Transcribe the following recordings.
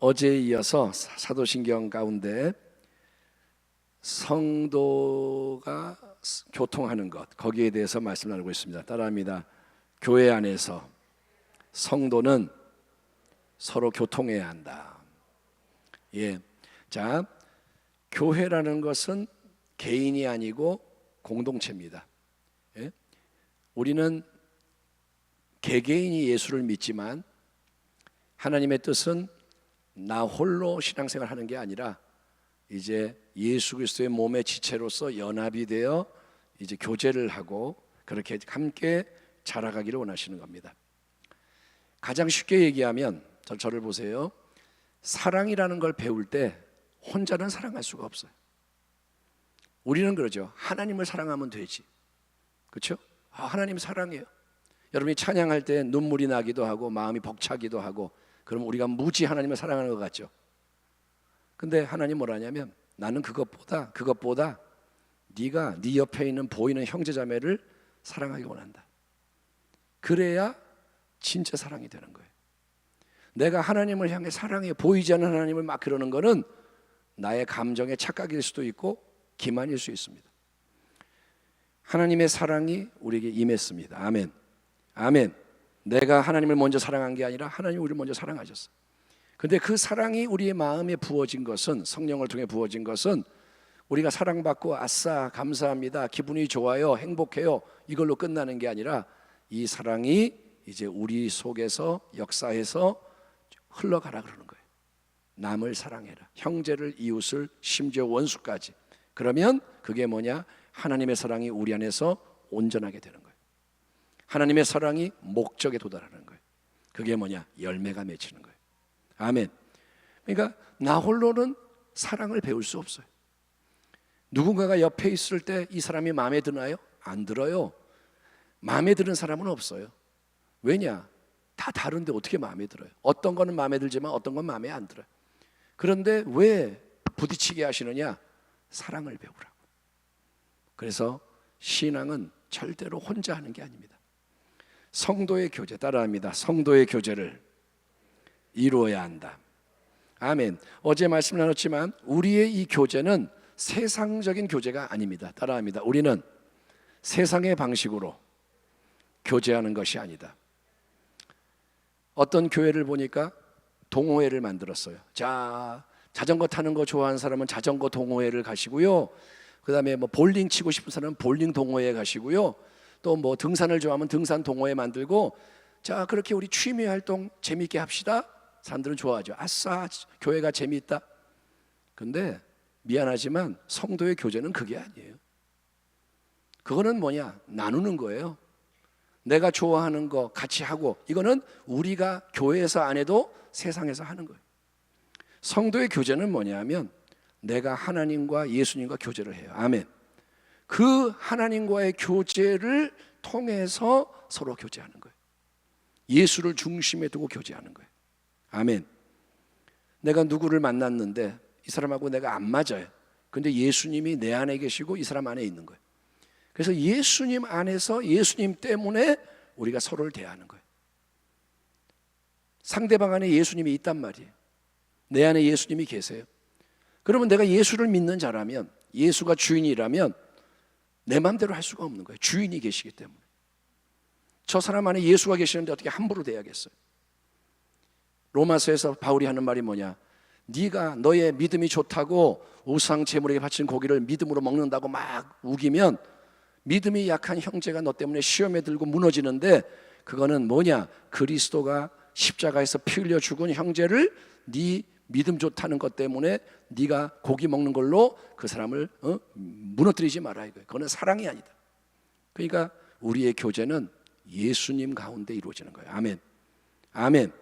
어제에 이어서 사- 사도신경 가운데 성도가 스- 교통하는 것 거기에 대해서 말씀 나누고 있습니다. 따라합니다. 교회 안에서 성도는 서로 교통해야 한다. 예. 자, 교회라는 것은 개인이 아니고 공동체입니다. 예? 우리는 개개인이 예수를 믿지만 하나님의 뜻은 나 홀로 신앙생활 하는 게 아니라 이제 예수 그리스도의 몸의 지체로서 연합이 되어 이제 교제를 하고 그렇게 함께 자라가기를 원하시는 겁니다. 가장 쉽게 얘기하면 저, 저를 보세요. 사랑이라는 걸 배울 때 혼자는 사랑할 수가 없어요. 우리는 그러죠. 하나님을 사랑하면 되지. 그렇죠? 아, 하나님 사랑해요. 여러분이 찬양할 때 눈물이 나기도 하고 마음이 벅차기도 하고 그럼 우리가 무지 하나님을 사랑하는 것 같죠. 근데 하나님 뭐라냐면 나는 그것보다 그것보다 네가 네 옆에 있는 보이는 형제자매를 사랑하기 원한다. 그래야 진짜 사랑이 되는 거예요. 내가 하나님을 향해 사랑해 보이지 않는 하나님을 막 그러는 거는 나의 감정의 착각일 수도 있고 기만일 수 있습니다. 하나님의 사랑이 우리에게 임했습니다. 아멘. 아멘. 내가 하나님을 먼저 사랑한 게 아니라 하나님 우리를 먼저 사랑하셨어. 근데 그 사랑이 우리의 마음에 부어진 것은 성령을 통해 부어진 것은 우리가 사랑받고 아싸 감사합니다. 기분이 좋아요. 행복해요. 이걸로 끝나는 게 아니라 이 사랑이 이제 우리 속에서 역사해서 흘러가라 그러는 거예요. 남을 사랑해라. 형제를 이웃을 심지어 원수까지. 그러면 그게 뭐냐? 하나님의 사랑이 우리 안에서 온전하게 되는 거예요. 하나님의 사랑이 목적에 도달하는 거예요. 그게 뭐냐? 열매가 맺히는 거예요. 아멘. 그러니까 나 홀로는 사랑을 배울 수 없어요. 누군가가 옆에 있을 때 이 사람이 마음에 드나요? 안 들어요. 마음에 드는 사람은 없어요. 왜냐? 다 다른데 어떻게 마음에 들어요? 어떤 거는 마음에 들지만 어떤 건 마음에 안 들어요. 그런데 왜 부딪히게 하시느냐? 사랑을 배우라고. 그래서 신앙은 절대로 혼자 하는 게 아닙니다. 성도의 교제 따라합니다. 성도의 교제를 이루어야 한다. 아멘. 어제 말씀 나눴지만 우리의 이 교제는 세상적인 교제가 아닙니다. 따라합니다. 우리는 세상의 방식으로 교제하는 것이 아니다. 어떤 교회를 보니까 동호회를 만들었어요. 자, 자전거 타는 거 좋아하는 사람은 자전거 동호회를 가시고요. 그다음에 뭐 볼링 치고 싶은 사람은 볼링 동호회 가시고요. 또 뭐 등산을 좋아하면 등산 동호회 만들고 자, 그렇게 우리 취미 활동 재밌게 합시다. 사람들은 좋아하죠. 아싸, 교회가 재미있다. 근데 미안하지만 성도의 교제는 그게 아니에요. 그거는 뭐냐? 나누는 거예요. 내가 좋아하는 거 같이 하고 이거는 우리가 교회에서 안 해도 세상에서 하는 거예요. 성도의 교제는 뭐냐면 내가 하나님과 예수님과 교제를 해요. 아멘. 그 하나님과의 교제를 통해서 서로 교제하는 거예요. 예수를 중심에 두고 교제하는 거예요. 아멘. 내가 누구를 만났는데 이 사람하고 내가 안 맞아요. 근데 예수님이 내 안에 계시고 이 사람 안에 있는 거예요. 그래서 예수님 안에서 예수님 때문에 우리가 서로를 대하는 거예요. 상대방 안에 예수님이 있단 말이에요. 내 안에 예수님이 계세요. 그러면 내가 예수를 믿는 자라면 예수가 주인이라면 내 마음대로 할 수가 없는 거예요. 주인이 계시기 때문에. 저 사람 안에 예수가 계시는데 어떻게 함부로 대야겠어요? 로마서에서 바울이 하는 말이 뭐냐? 네가 너의 믿음이 좋다고 우상 제물에게 바친 고기를 믿음으로 먹는다고 막 우기면 믿음이 약한 형제가 너 때문에 시험에 들고 무너지는데 그거는 뭐냐? 그리스도가 십자가에서 피 흘려 죽은 형제를 네 믿음 좋다는 것 때문에 네가 고기 먹는 걸로 그 사람을 어? 무너뜨리지 마라 이거예요. 그거는 사랑이 아니다. 그러니까 우리의 교제는 예수님 가운데 이루어지는 거예요. 아멘. 아멘.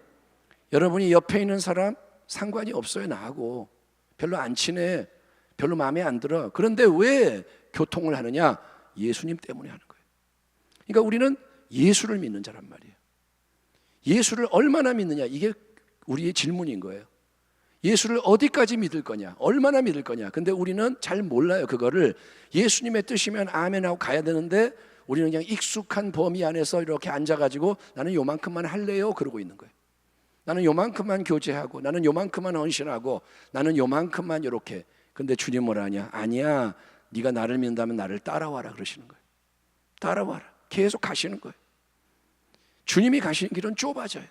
여러분이 옆에 있는 사람 상관이 없어요 나하고 별로 안 친해 별로 마음에 안 들어 그런데 왜 교통을 하느냐 예수님 때문에 하는 거예요 그러니까 우리는 예수를 믿는 자란 말이에요 예수를 얼마나 믿느냐 이게 우리의 질문인 거예요 예수를 어디까지 믿을 거냐 얼마나 믿을 거냐 근데 우리는 잘 몰라요 그거를 예수님의 뜻이면 아멘 하고 가야 되는데 우리는 그냥 익숙한 범위 안에서 이렇게 앉아가지고 나는 요만큼만 할래요 그러고 있는 거예요 나는 요만큼만 교제하고 나는 요만큼만 헌신하고 나는 요만큼만 이렇게. 근데 주님 뭐라 하냐? 아니야. 네가 나를 믿는다면 나를 따라와라 그러시는 거예요. 따라와라. 계속 가시는 거예요. 주님이 가시는 길은 좁아져요.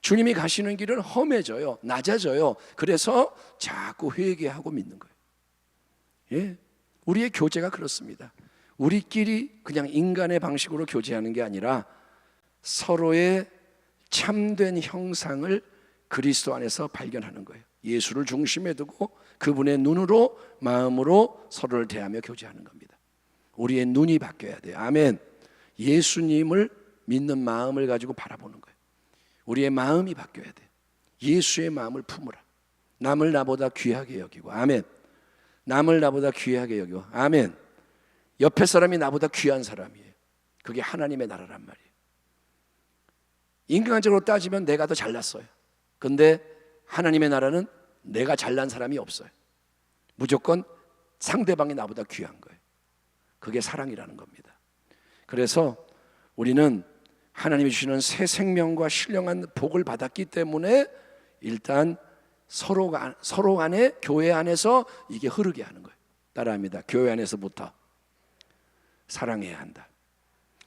주님이 가시는 길은 험해져요. 낮아져요. 그래서 자꾸 회개하고 믿는 거예요. 예. 우리의 교제가 그렇습니다. 우리끼리 그냥 인간의 방식으로 교제하는 게 아니라 서로의 참된 형상을 그리스도 안에서 발견하는 거예요. 예수를 중심에 두고 그분의 눈으로 마음으로 서로를 대하며 교제하는 겁니다. 우리의 눈이 바뀌어야 돼요. 아멘. 예수님을 믿는 마음을 가지고 바라보는 거예요. 우리의 마음이 바뀌어야 돼. 예수의 마음을 품으라. 남을 나보다 귀하게 여기고 아멘. 남을 나보다 귀하게 여기고 아멘. 옆에 사람이 나보다 귀한 사람이에요. 그게 하나님의 나라란 말이에요. 인간적으로 따지면 내가 더 잘났어요. 근데 하나님의 나라는 내가 잘난 사람이 없어요. 무조건 상대방이 나보다 귀한 거예요. 그게 사랑이라는 겁니다. 그래서 우리는 하나님이 주시는 새 생명과 신령한 복을 받았기 때문에 일단 서로가 서로 간에 교회 안에서 이게 흐르게 하는 거예요. 따라합니다. 교회 안에서부터 사랑해야 한다.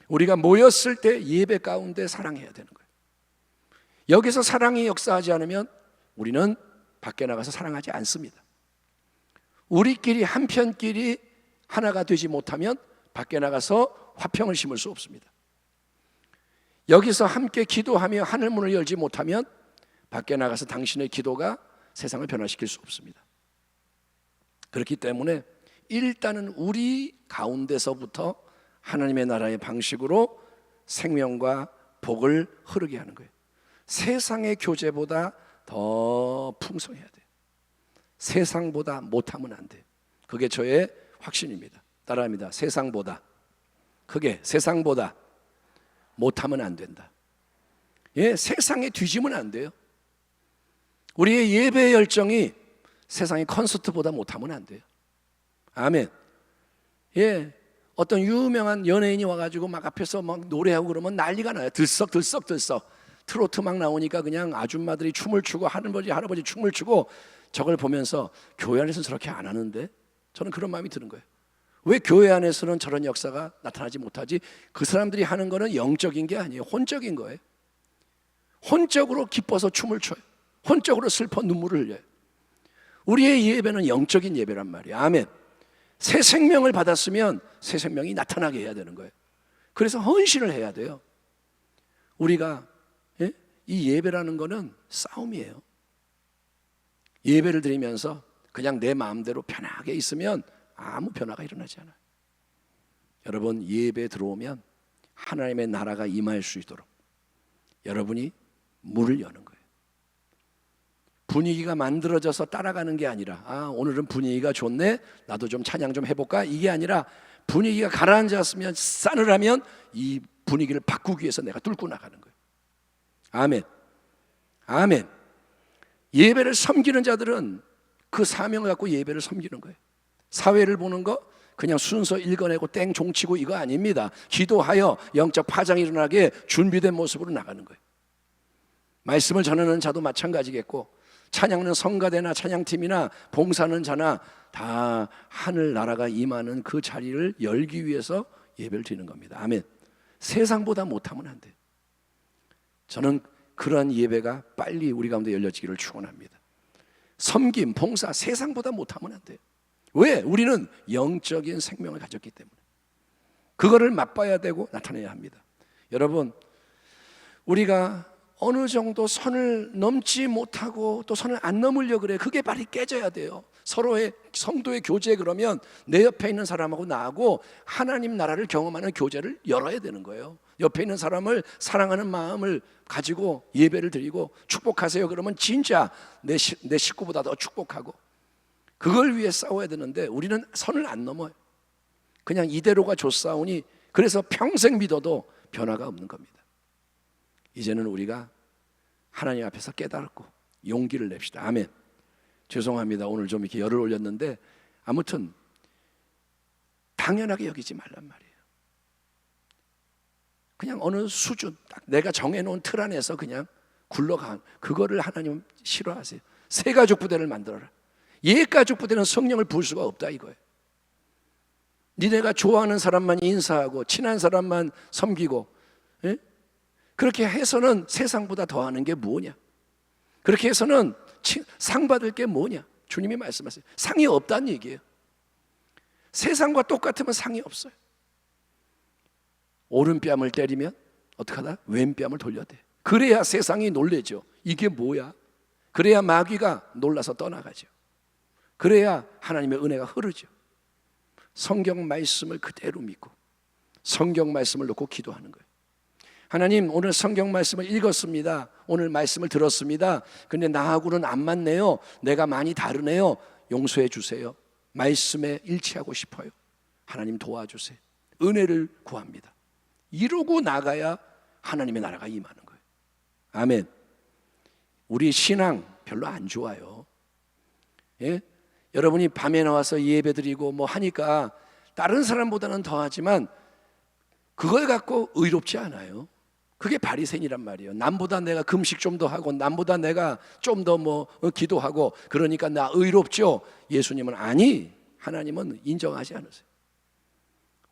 우리가 모였을 때 예배 가운데 사랑해야 되는 거예요. 여기서 사랑이 역사하지 않으면 우리는 밖에 나가서 사랑하지 않습니다. 우리끼리 한편끼리 하나가 되지 못하면 밖에 나가서 화평을 심을 수 없습니다. 여기서 함께 기도하며 하늘 문을 열지 못하면 밖에 나가서 당신의 기도가 세상을 변화시킬 수 없습니다. 그렇기 때문에 일단은 우리 가운데서부터 하나님의 나라의 방식으로 생명과 복을 흐르게 하는 거예요. 세상의 교제보다 더 풍성해야 돼요. 세상보다 못하면 안 돼요. 그게 저의 확신입니다. 따라합니다. 세상보다 그게 세상보다 못하면 안 된다. 예, 세상에 뒤지면 안 돼요. 우리의 예배 열정이 세상의 콘서트보다 못하면 안 돼요. 아멘. 예, 어떤 유명한 연예인이 와가지고 막 앞에서 막 노래하고 그러면 난리가 나요. 들썩 들썩 들썩. 트로트 막 나오니까 그냥 아줌마들이 춤을 추고 할아버지 할아버지 춤을 추고 저걸 보면서 교회 안에서는 저렇게 안 하는데 저는 그런 마음이 드는 거예요. 왜 교회 안에서는 저런 역사가 나타나지 못하지? 그 사람들이 하는 거는 영적인 게 아니에요. 혼적인 거예요. 혼적으로 기뻐서 춤을 춰요. 혼적으로 슬퍼 눈물을 흘려요. 우리의 예배는 영적인 예배란 말이에요. 아멘. 새 생명을 받았으면 새 생명이 나타나게 해야 되는 거예요. 그래서 헌신을 해야 돼요. 우리가 예? 이 예배라는 거는 싸움이에요. 예배를 드리면서 그냥 내 마음대로 편하게 있으면 아무 변화가 일어나지 않아요. 여러분 예배 들어오면 하나님의 나라가 임할 수 있도록 여러분이 문을 여는 거예요. 분위기가 만들어져서 따라가는 게 아니라 아 오늘은 분위기가 좋네 나도 좀 찬양 좀 해볼까 이게 아니라 분위기가 가라앉았으면 싸늘하면 이 분위기를 바꾸기 위해서 내가 뚫고 나가는 거예요. 아멘. 아멘. 예배를 섬기는 자들은 그 사명을 갖고 예배를 섬기는 거예요. 사회를 보는 거 그냥 순서 읽어내고 땡 종치고 이거 아닙니다. 기도하여 영적 파장이 일어나게 준비된 모습으로 나가는 거예요. 말씀을 전하는 자도 마찬가지겠고 찬양은 성가대나 찬양팀이나 봉사는 자나 다 하늘 나라가 임하는 그 자리를 열기 위해서 예배를 드리는 겁니다. 아멘. 세상보다 못하면 안 돼. 저는 그러한 예배가 빨리 우리 가운데 열려지기를 축원합니다. 섬김, 봉사 세상보다 못하면 안 돼요. 왜? 우리는 영적인 생명을 가졌기 때문에. 그거를 맛봐야 되고 나타내야 합니다. 여러분, 우리가 어느 정도 선을 넘지 못하고 또 선을 안 넘으려 그래. 그게 발이 깨져야 돼요. 서로의 성도의 교제 그러면 내 옆에 있는 사람하고 나하고 하나님 나라를 경험하는 교제를 열어야 되는 거예요. 옆에 있는 사람을 사랑하는 마음을 가지고 예배를 드리고 축복하세요. 그러면 진짜 내, 시, 내 식구보다 더 축복하고 그걸 위해 싸워야 되는데 우리는 선을 안 넘어요. 그냥 이대로가 좋사오니 그래서 평생 믿어도 변화가 없는 겁니다. 이제는 우리가 하나님 앞에서 깨달고 용기를 냅시다. 아멘. 죄송합니다. 오늘 좀 이렇게 열을 올렸는데 아무튼 당연하게 여기지 말란 말이에요. 그냥 어느 수준 딱 내가 정해놓은 틀 안에서 그냥 굴러간 그거를 하나님 싫어하세요. 새 가족 부대를 만들어라. 옛 가족 부대는 성령을 부을 수가 없다 이거예요. 니네가 좋아하는 사람만 인사하고 친한 사람만 섬기고 예? 그렇게 해서는 세상보다 더하는 게 뭐냐? 그렇게 해서는 치- 상 받을 게 뭐냐? 주님이 말씀하세요. 상이 없다는 얘기예요. 세상과 똑같으면 상이 없어요. 오른뺨을 때리면 어떡하다? 왼뺨을 돌려대. 그래야 세상이 놀래죠. 이게 뭐야? 그래야 마귀가 놀라서 떠나가죠. 그래야 하나님의 은혜가 흐르죠. 성경 말씀을 그대로 믿고 성경 말씀을 놓고 기도하는 거예요. 하나님 오늘 성경 말씀을 읽었습니다. 오늘 말씀을 들었습니다. 근데 나하고는 안 맞네요. 내가 많이 다르네요. 용서해 주세요. 말씀에 일치하고 싶어요. 하나님 도와주세요. 은혜를 구합니다. 이러고 나가야 하나님의 나라가 임하는 거예요. 아멘. 우리 신앙 별로 안 좋아요. 예? 여러분이 밤에 나와서 예배드리고 뭐 하니까 다른 사람보다는 더하지만 그걸 갖고 의롭지 않아요. 그게 바리새인이란 말이에요. 남보다 내가 금식 좀 더 하고 남보다 내가 좀 더 뭐 기도하고 그러니까 나 의롭죠. 예수님은 아니 하나님은 인정하지 않으세요.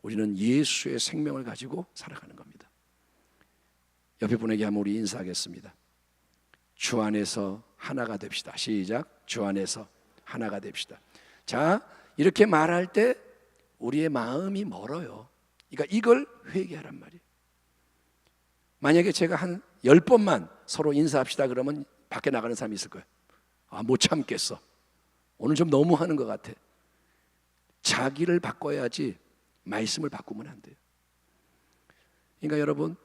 우리는 예수의 생명을 가지고 살아가는 겁니다. 옆에 분에게 한번 우리 인사하겠습니다. 주 안에서 하나가 됩시다. 시작. 주 안에서 하나가 됩시다. 자, 이렇게 말할 때 우리의 마음이 멀어요. 그러니까 이걸 회개하란 말이에요. 만약에 제가 한 열 번만 서로 인사합시다 그러면 밖에 나가는 사람이 있을 거예요. 아, 못 참겠어. 오늘 좀 너무 하는 것 같아. 자기를 바꿔야지 말씀을 바꾸면 안 돼요. 그러니까 여러분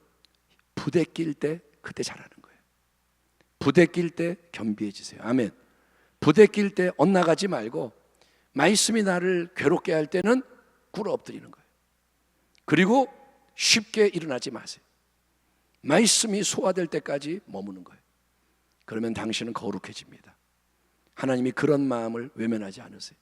부대 낄 때 그때 잘하는 거예요. 부대 낄 때 겸비해지세요. 아멘. 부대 낄 때 엇나가지 말고 말씀이 나를 괴롭게 할 때는 꿇어 엎드리는 거예요. 그리고 쉽게 일어나지 마세요. 말씀이 소화될 때까지 머무는 거예요. 그러면 당신은 거룩해집니다. 하나님이 그런 마음을 외면하지 않으세요.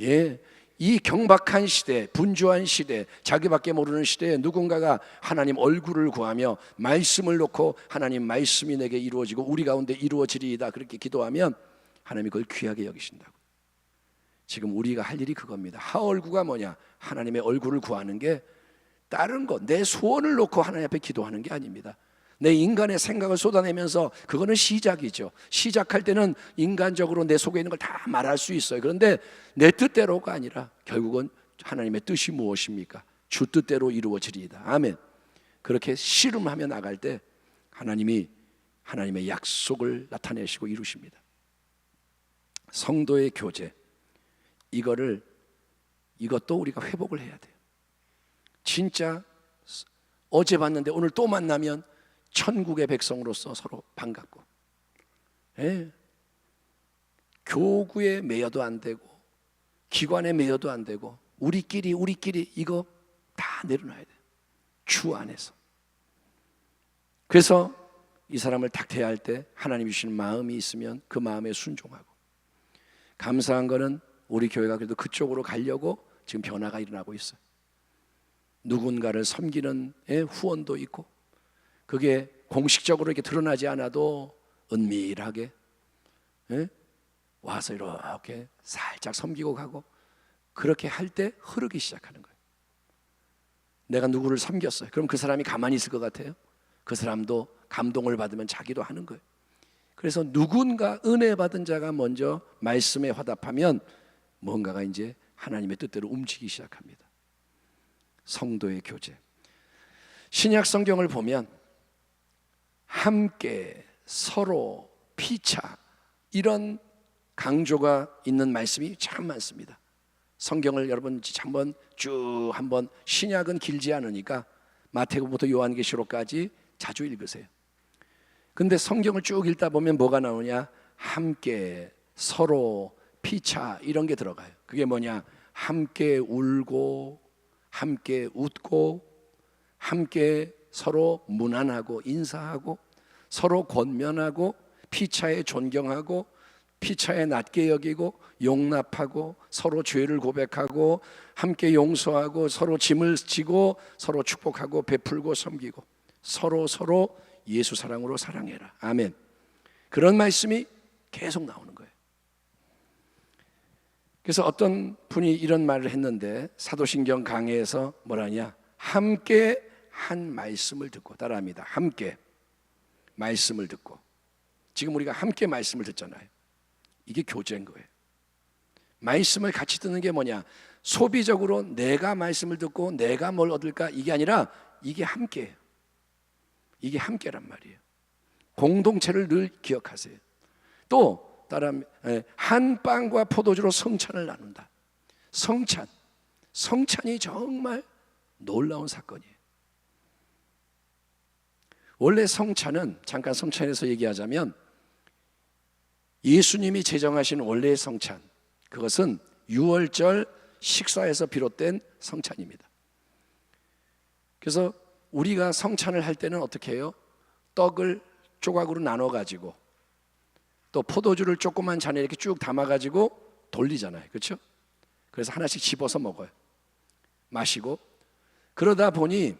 예, 이 경박한 시대, 분주한 시대, 자기밖에 모르는 시대에 누군가가 하나님 얼굴을 구하며 말씀을 놓고 하나님 말씀이 내게 이루어지고 우리 가운데 이루어지리이다 그렇게 기도하면 하나님이 그걸 귀하게 여기신다고. 지금 우리가 할 일이 그겁니다. 하얼구가 뭐냐? 하나님의 얼굴을 구하는 게 다른 것, 내 소원을 놓고 하나님 앞에 기도하는 게 아닙니다. 내 인간의 생각을 쏟아내면서 그거는 시작이죠. 시작할 때는 인간적으로 내 속에 있는 걸 다 말할 수 있어요. 그런데 내 뜻대로가 아니라 결국은 하나님의 뜻이 무엇입니까? 주 뜻대로 이루어지리이다. 아멘. 그렇게 씨름하며 나갈 때 하나님이 하나님의 약속을 나타내시고 이루십니다. 성도의 교제 이거를 이것도 우리가 회복을 해야 돼요. 진짜 어제 봤는데 오늘 또 만나면 천국의 백성으로서 서로 반갑고 예. 교구에 매여도 안 되고 기관에 매여도 안 되고 우리끼리 우리끼리 이거 다 내려놔야 돼요. 주 안에서. 그래서 이 사람을 닥태할 때 하나님 주시는 마음이 있으면 그 마음에 순종하고 감사한 거는 우리 교회가 그래도 그쪽으로 가려고 지금 변화가 일어나고 있어요. 누군가를 섬기는 예, 후원도 있고 그게 공식적으로 이렇게 드러나지 않아도 은밀하게 예? 와서 이렇게 살짝 섬기고 가고 그렇게 할 때 흐르기 시작하는 거예요. 내가 누구를 섬겼어요. 그럼 그 사람이 가만히 있을 것 같아요? 그 사람도 감동을 받으면 자기도 하는 거예요. 그래서 누군가 은혜 받은 자가 먼저 말씀에 화답하면 뭔가가 이제 하나님의 뜻대로 움직이기 시작합니다. 성도의 교제. 신약 성경을 보면 함께 서로 피차 이런 강조가 있는 말씀이 참 많습니다. 성경을 여러분 한번 쭉 한번 신약은 길지 않으니까 마태복음부터 요한계시록까지 자주 읽으세요. 근데 성경을 쭉 읽다 보면 뭐가 나오냐? 함께 서로 피차 이런 게 들어가요. 그게 뭐냐? 함께 울고 함께 웃고 함께 서로 무난하고 인사하고 서로 권면하고 피차에 존경하고 피차에 낮게 여기고 용납하고 서로 죄를 고백하고 함께 용서하고 서로 짐을 지고 서로 축복하고 베풀고 섬기고 서로 서로 예수 사랑으로 사랑해라. 아멘. 그런 말씀이 계속 나오는 거예요. 그래서 어떤 분이 이런 말을 했는데 사도신경 강해에서 뭐라냐? 함께 한 말씀을 듣고 따라합니다. 함께 말씀을 듣고 지금 우리가 함께 말씀을 듣잖아요. 이게 교제인 거예요. 말씀을 같이 듣는 게 뭐냐? 소비적으로 내가 말씀을 듣고 내가 뭘 얻을까 이게 아니라 이게 함께예요. 이게 함께란 말이에요. 공동체를 늘 기억하세요. 또 따라 예, 한 빵과 포도주로 성찬을 나눈다. 성찬, 성찬이 정말 놀라운 사건이에요. 원래 성찬은 잠깐 성찬에서 얘기하자면 예수님이 제정하신 원래의 성찬 그것은 6월절 식사에서 비롯된 성찬입니다. 그래서 우리가 성찬을 할 때는 어떻게 해요? 떡을 조각으로 나눠 가지고 또 포도주를 조그만 잔에 이렇게 쭉 담아 가지고 돌리잖아요. 그렇죠? 그래서 하나씩 집어서 먹어요. 마시고 그러다 보니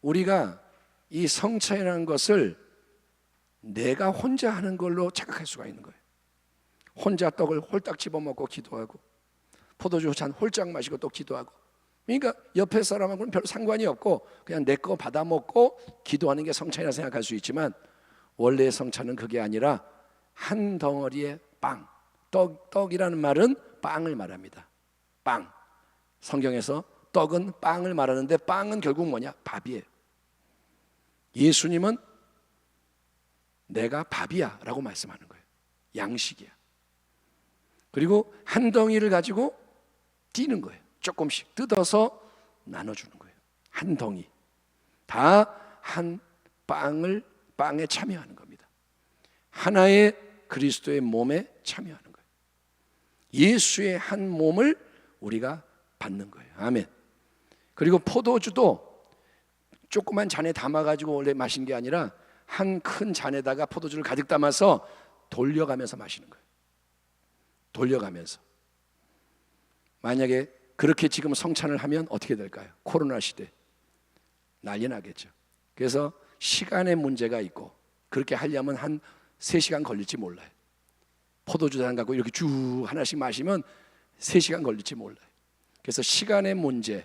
우리가 이 성찬이라는 것을 내가 혼자 하는 걸로 착각할 수가 있는 거예요. 혼자 떡을 홀딱 집어 먹고 기도하고 포도주 잔 홀짝 마시고 또 기도하고 그러니까 옆에 사람하고는 별 상관이 없고 그냥 내 거 받아 먹고 기도하는 게 성찬이라 생각할 수 있지만 원래의 성찬은 그게 아니라 한 덩어리의 빵. 떡, 떡이라는 말은 빵을 말합니다. 빵. 성경에서 떡은 빵을 말하는데 빵은 결국 뭐냐? 밥이에요. 예수님은 내가 밥이야 라고 말씀하는 거예요. 양식이야. 그리고 한 덩이를 가지고 뛰는 거예요. 조금씩 뜯어서 나눠주는 거예요. 한 덩이. 다 한 빵을 빵에 참여하는 겁니다. 하나의 그리스도의 몸에 참여하는 거예요. 예수의 한 몸을 우리가 받는 거예요. 아멘. 그리고 포도주도 조그만 잔에 담아가지고 원래 마신 게 아니라 한 큰 잔에다가 포도주를 가득 담아서 돌려가면서 마시는 거예요. 돌려가면서. 만약에 그렇게 지금 성찬을 하면 어떻게 될까요? 코로나 시대 난리 나겠죠. 그래서 시간의 문제가 있고 그렇게 하려면 한 3시간 걸릴지 몰라요. 포도주 잔 갖고 이렇게 쭉 하나씩 마시면 3시간 걸릴지 몰라요. 그래서 시간의 문제,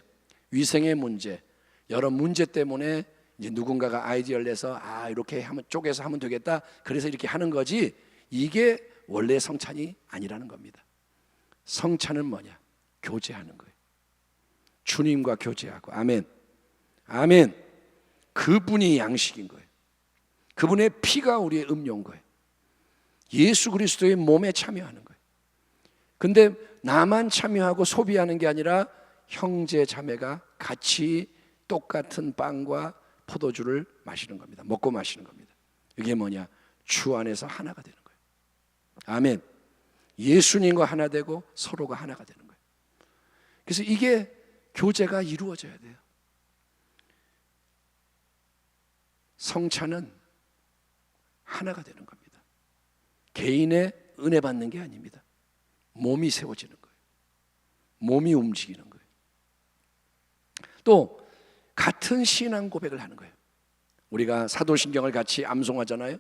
위생의 문제, 여러 문제 때문에 이제 누군가가 아이디어를 내서 아 이렇게 하면 쪼개서 하면 되겠다. 그래서 이렇게 하는 거지. 이게 원래 성찬이 아니라는 겁니다. 성찬은 뭐냐? 교제하는 거예요. 주님과 교제하고 아멘. 아멘. 그분이 양식인 거예요. 그분의 피가 우리의 음료인 거예요. 예수 그리스도의 몸에 참여하는 거예요. 근데 나만 참여하고 소비하는 게 아니라 형제 자매가 같이 똑같은 빵과 포도주를 마시는 겁니다. 먹고 마시는 겁니다. 이게 뭐냐? 주 안에서 하나가 되는 거예요. 아멘. 예수님과 하나 되고 서로가 하나가 되는 거예요. 그래서 이게 교제가 이루어져야 돼요. 성찬은 하나가 되는 겁니다. 개인의 은혜 받는 게 아닙니다. 몸이 세워지는 거예요. 몸이 움직이는 거예요. 또 같은 신앙 고백을 하는 거예요. 우리가 사도신경을 같이 암송하잖아요.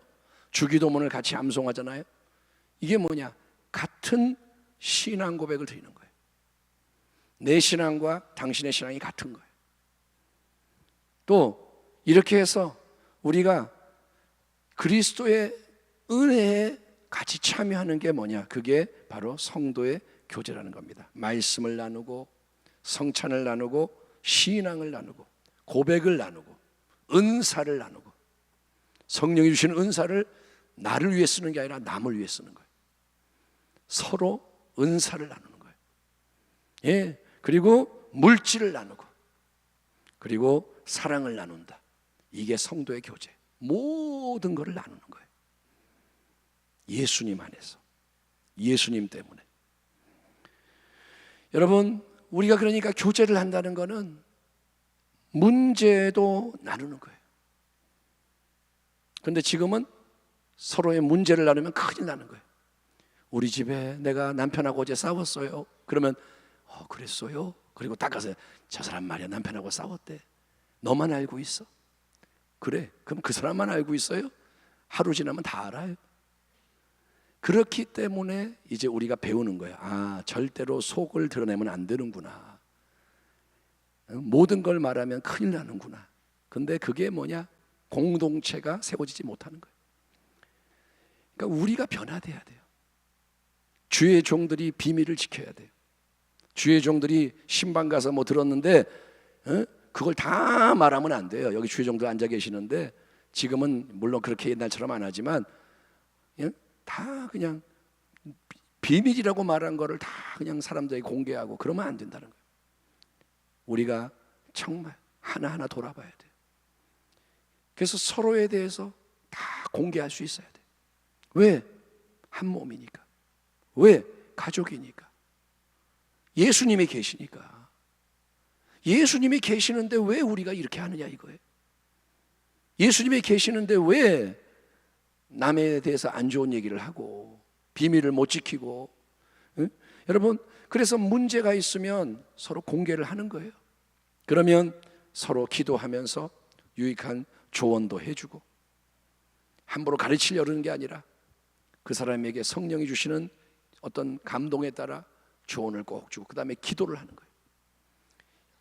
주기도문을 같이 암송하잖아요. 이게 뭐냐? 같은 신앙 고백을 드리는 거예요. 내 신앙과 당신의 신앙이 같은 거예요. 또 이렇게 해서 우리가 그리스도의 은혜에 같이 참여하는 게 뭐냐? 그게 바로 성도의 교제라는 겁니다. 말씀을 나누고 성찬을 나누고 신앙을 나누고 고백을 나누고 은사를 나누고 성령이 주시는 은사를 나를 위해 쓰는 게 아니라 남을 위해 쓰는 거예요. 서로 은사를 나누는 거예요. 예. 그리고 물질을 나누고 그리고 사랑을 나눈다. 이게 성도의 교제. 모든 것을 나누는 거예요. 예수님 안에서. 예수님 때문에. 여러분, 우리가 그러니까 교제를 한다는 것은 문제도 나누는 거예요. 그런데 지금은 서로의 문제를 나누면 큰일 나는 거예요. 우리 집에 내가 남편하고 어제 싸웠어요. 그러면 어, 그랬어요. 그리고 딱 가서 저 사람 말이야 남편하고 싸웠대. 너만 알고 있어. 그래. 그럼 그 사람만 알고 있어요? 하루 지나면 다 알아요. 그렇기 때문에 이제 우리가 배우는 거예요. 아, 절대로 속을 드러내면 안 되는구나. 어, 모든 걸 말하면 큰일 나는구나. 근데 그게 뭐냐? 공동체가 세워지지 못하는 거예요. 그러니까 우리가 변화돼야 돼요. 주의 종들이 비밀을 지켜야 돼요. 주의 종들이 신방 가서 뭐 들었는데 어? 그걸 다 말하면 안 돼요. 여기 주의 종들 앉아 계시는데 지금은 물론 그렇게 옛날처럼 안 하지만 예? 다 그냥 비밀이라고 말한 거를 다 그냥 사람들에게 공개하고 그러면 안 된다는 거예요. 우리가 정말 하나하나 돌아봐야 돼요. 그래서 서로에 대해서 다 공개할 수 있어야 돼요. 왜? 한 몸이니까. 왜? 가족이니까. 예수님이 계시니까. 예수님이 계시는데 왜 우리가 이렇게 하느냐 이거예요. 예수님이 계시는데 왜 남에 대해서 안 좋은 얘기를 하고 비밀을 못 지키고 응? 여러분 그래서 문제가 있으면 서로 공개를 하는 거예요. 그러면 서로 기도하면서 유익한 조언도 해주고 함부로 가르치려는 게 아니라 그 사람에게 성령이 주시는 어떤 감동에 따라 조언을 꼭 주고 그 다음에 기도를 하는 거예요.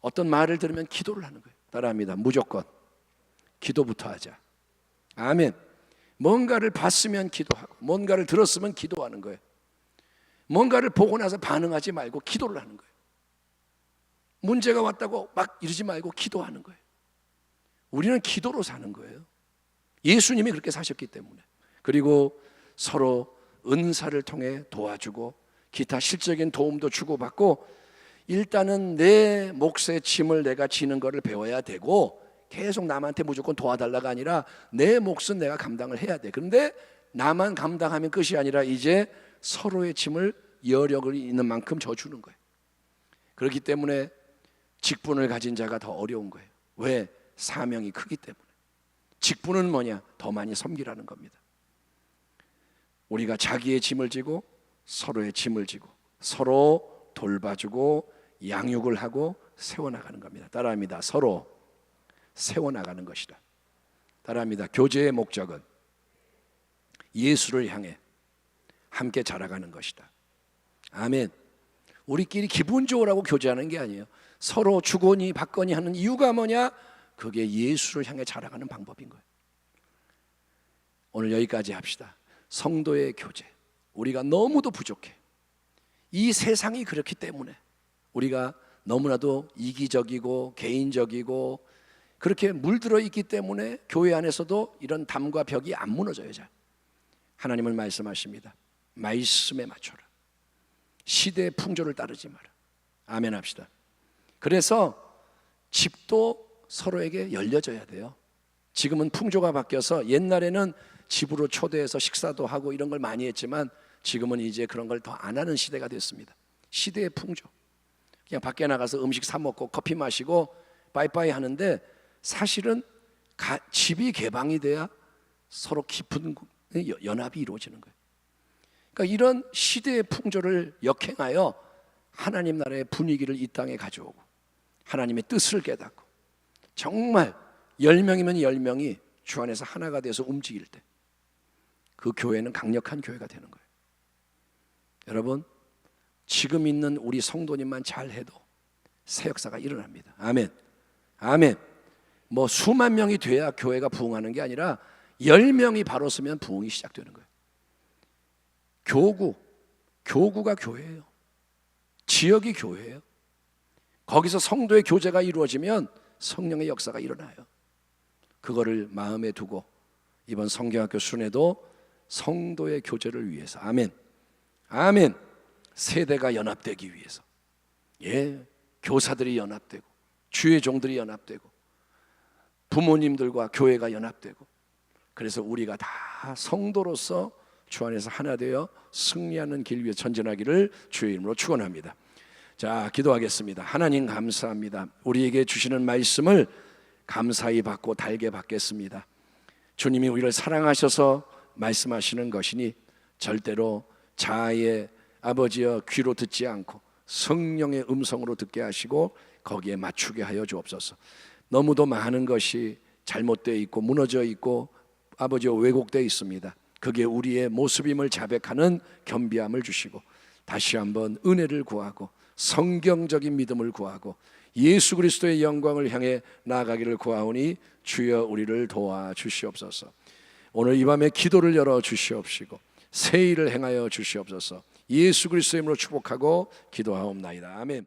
어떤 말을 들으면 기도를 하는 거예요. 따라합니다. 무조건 기도부터 하자. 아멘. 뭔가를 봤으면 기도하고 뭔가를 들었으면 기도하는 거예요. 뭔가를 보고 나서 반응하지 말고 기도를 하는 거예요. 문제가 왔다고 막 이러지 말고 기도하는 거예요. 우리는 기도로 사는 거예요. 예수님이 그렇게 사셨기 때문에. 그리고 서로 은사를 통해 도와주고 기타 실적인 도움도 주고받고 일단은 내 몫의 짐을 내가 지는 것을 배워야 되고 계속 남한테 무조건 도와달라가 아니라 내 몫은 내가 감당을 해야 돼. 그런데 나만 감당하면 끝이 아니라 이제 서로의 짐을 여력을 있는 만큼 져주는 거예요. 그렇기 때문에 직분을 가진 자가 더 어려운 거예요. 왜? 사명이 크기 때문에. 직분은 뭐냐? 더 많이 섬기라는 겁니다. 우리가 자기의 짐을 지고 서로의 짐을 지고 서로 돌봐주고 양육을 하고 세워나가는 겁니다. 따라합니다. 서로 세워나가는 것이다. 따라합니다. 교제의 목적은 예수를 향해 함께 자라가는 것이다. 아멘. 우리끼리 기분 좋으라고 교제하는 게 아니에요. 서로 주거니 받거니 하는 이유가 뭐냐? 그게 예수를 향해 자라가는 방법인 거예요. 오늘 여기까지 합시다. 성도의 교제. 우리가 너무도 부족해. 이 세상이 그렇기 때문에 우리가 너무나도 이기적이고 개인적이고 그렇게 물들어 있기 때문에 교회 안에서도 이런 담과 벽이 안 무너져요. 잘. 하나님은 말씀하십니다. 말씀에 맞춰라. 시대의 풍조를 따르지 마라. 아멘 합시다. 그래서 집도 서로에게 열려져야 돼요. 지금은 풍조가 바뀌어서 옛날에는 집으로 초대해서 식사도 하고 이런 걸 많이 했지만 지금은 이제 그런 걸 더 안 하는 시대가 됐습니다. 시대의 풍조. 그냥 밖에 나가서 음식 사 먹고 커피 마시고 빠이빠이 하는데 사실은 가, 집이 개방이 돼야 서로 깊은 연합이 이루어지는 거예요. 그러니까 이런 시대의 풍조를 역행하여 하나님 나라의 분위기를 이 땅에 가져오고 하나님의 뜻을 깨닫고 정말 열 명이면 열 명이 주 안에서 하나가 돼서 움직일 때 그 교회는 강력한 교회가 되는 거예요. 여러분 지금 있는 우리 성도님만 잘 해도 새 역사가 일어납니다. 아멘. 아멘. 뭐 수만 명이 돼야 교회가 부흥하는 게 아니라 열 명이 바로 서면 부흥이 시작되는 거예요. 교구, 교구가 교회예요. 지역이 교회예요. 거기서 성도의 교제가 이루어지면 성령의 역사가 일어나요. 그거를 마음에 두고 이번 성경학교 순회도 성도의 교제를 위해서 아멘. 아멘. 세대가 연합되기 위해서. 예. 교사들이 연합되고 주의 종들이 연합되고 부모님들과 교회가 연합되고 그래서 우리가 다 성도로서 주 안에서 하나 되어 승리하는 길 위에 전진하기를 주의 이름으로 축원합니다. 자, 기도하겠습니다. 하나님 감사합니다. 우리에게 주시는 말씀을 감사히 받고 달게 받겠습니다. 주님이 우리를 사랑하셔서 말씀하시는 것이니 절대로 자아의 아버지여 귀로 듣지 않고 성령의 음성으로 듣게 하시고 거기에 맞추게 하여 주옵소서. 너무도 많은 것이 잘못되어 있고 무너져 있고 아버지와 왜곡되어 있습니다. 그게 우리의 모습임을 자백하는 겸비함을 주시고 다시 한번 은혜를 구하고 성경적인 믿음을 구하고 예수 그리스도의 영광을 향해 나아가기를 구하오니 주여 우리를 도와 주시옵소서. 오늘 이 밤에 기도를 열어 주시옵시고 새 일을 행하여 주시옵소서. 예수 그리스도의 이름으로 축복하고 기도하옵나이다. 아멘.